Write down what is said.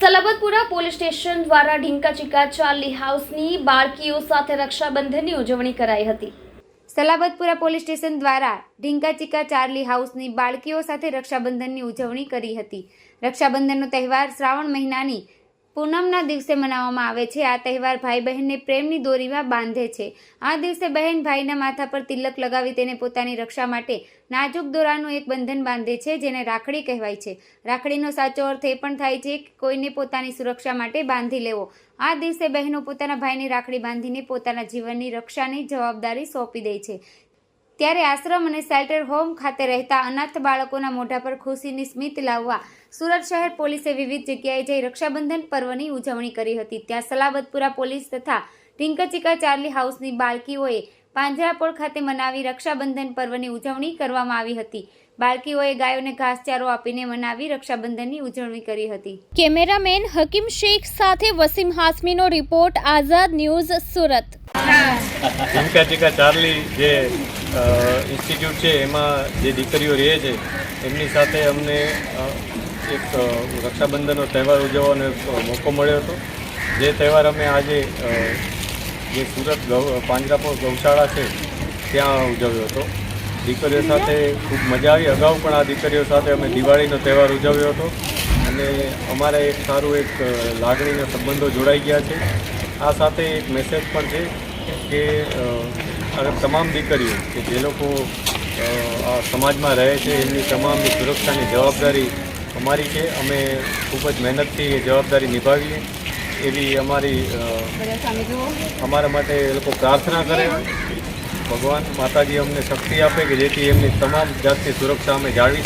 Salabatpura police station દ્વારા ઢીંકા ચીકા Charlie હાઉસની બાળકીઓ સાથે રક્ષાબંધનની ઉજવણી કરાઈ હતી. સલાબતપુરા પોલીસ સ્ટેશન દ્વારા ઢીંકા ચીકા ચાર્લી હાઉસની બાળકીઓ સાથે રક્ષાબંધનની ઉજવણી કરી હતી. રક્ષાબંધનનો તહેવાર શ્રાવણ મહિનાની પૂનમના દિવસે મનાવવામાં આવે છે. આ તહેવાર ભાઈ બહેનને પ્રેમની દોરીમાં બાંધે છે. આ દિવસે બહેન ભાઈના માથા પર તિલક લગાવી તેને પોતાની રક્ષા માટે નાજુક દોરાનું એક બંધન બાંધે છે, જેને રાખડી કહેવાય છે. રાખડીનો સાચો અર્થ એ પણ થાય છે કે કોઈને પોતાની સુરક્ષા માટે બાંધી લેવો. આ દિવસે બહેનો પોતાના ભાઈને રાખડી બાંધીને પોતાના જીવનની રક્ષાની જવાબદારી સોંપી દે છે. ત્યારે આશ્રમ અને શેલ્ટર હોમ ખાતે રહેતા અનાથ બાળકોના મોઢા પર ખુશીની સ્મિત લાવવા સુરત શહેર પોલીસે વિવિધ જગ્યાએ જઈ રક્ષાબંધન પર્વની ઉજવણી કરી હતી. ત્યાં સલાબતપુરા પોલીસ તથા ટિંકચિકા ચાર્લી હાઉસની બાળકીઓએ પાંજરાપોળ ખાતે મનાવી રક્ષાબંધન પર્વની ઉજવણી કરવામાં આવી હતી. બાળકીઓએ ગાયોને ઘાસચારો આપીને મનાવી રક્ષાબંધનની ઉજવણી કરી હતી. કેમેરામેન હકીમ શેખ સાથે વસીમ હાસમીનો રિપોર્ટ આઝાદ ન્યૂઝ સુરત. ચિંકા ચાર્લી જે ઇન્સ્ટિટ્યૂટ છે, એમાં જે દીકરીઓ રહે છે, એમની સાથે અમને એક રક્ષાબંધનનો તહેવાર ઉજવવાનો મોકો મળ્યો હતો. જે તહેવાર અમે આજે જે સુરત ગૌ, પાંજરાપોળ ગૌશાળા છે, ત્યાં ઉજવ્યો હતો. દીકરીઓ સાથે ખૂબ મજા આવી. અગાઉ પણ આ દીકરીઓ સાથે અમે દિવાળીનો તહેવાર ઉજવ્યો હતો. અને અમારે એક સારું એક લાગણીના સંબંધો જોડાઈ ગયા છે. આ સાથે એક મેસેજ પણ છે કે તમામ દીકરીઓ કે જે લોકો આ સમાજમાં રહે છે, એમની તમામની સુરક્ષાની જવાબદારી અમારી છે. અમે ખૂબ જ મહેનતથી એ જવાબદારી નિભાવીએ. એવી અમારી અમારા માટે એ લોકો પ્રાર્થના કરે. ભગવાન માતાજી અમને શક્તિ આપે કે જેથી એમની તમામ જાતની સુરક્ષા અમે જાળવી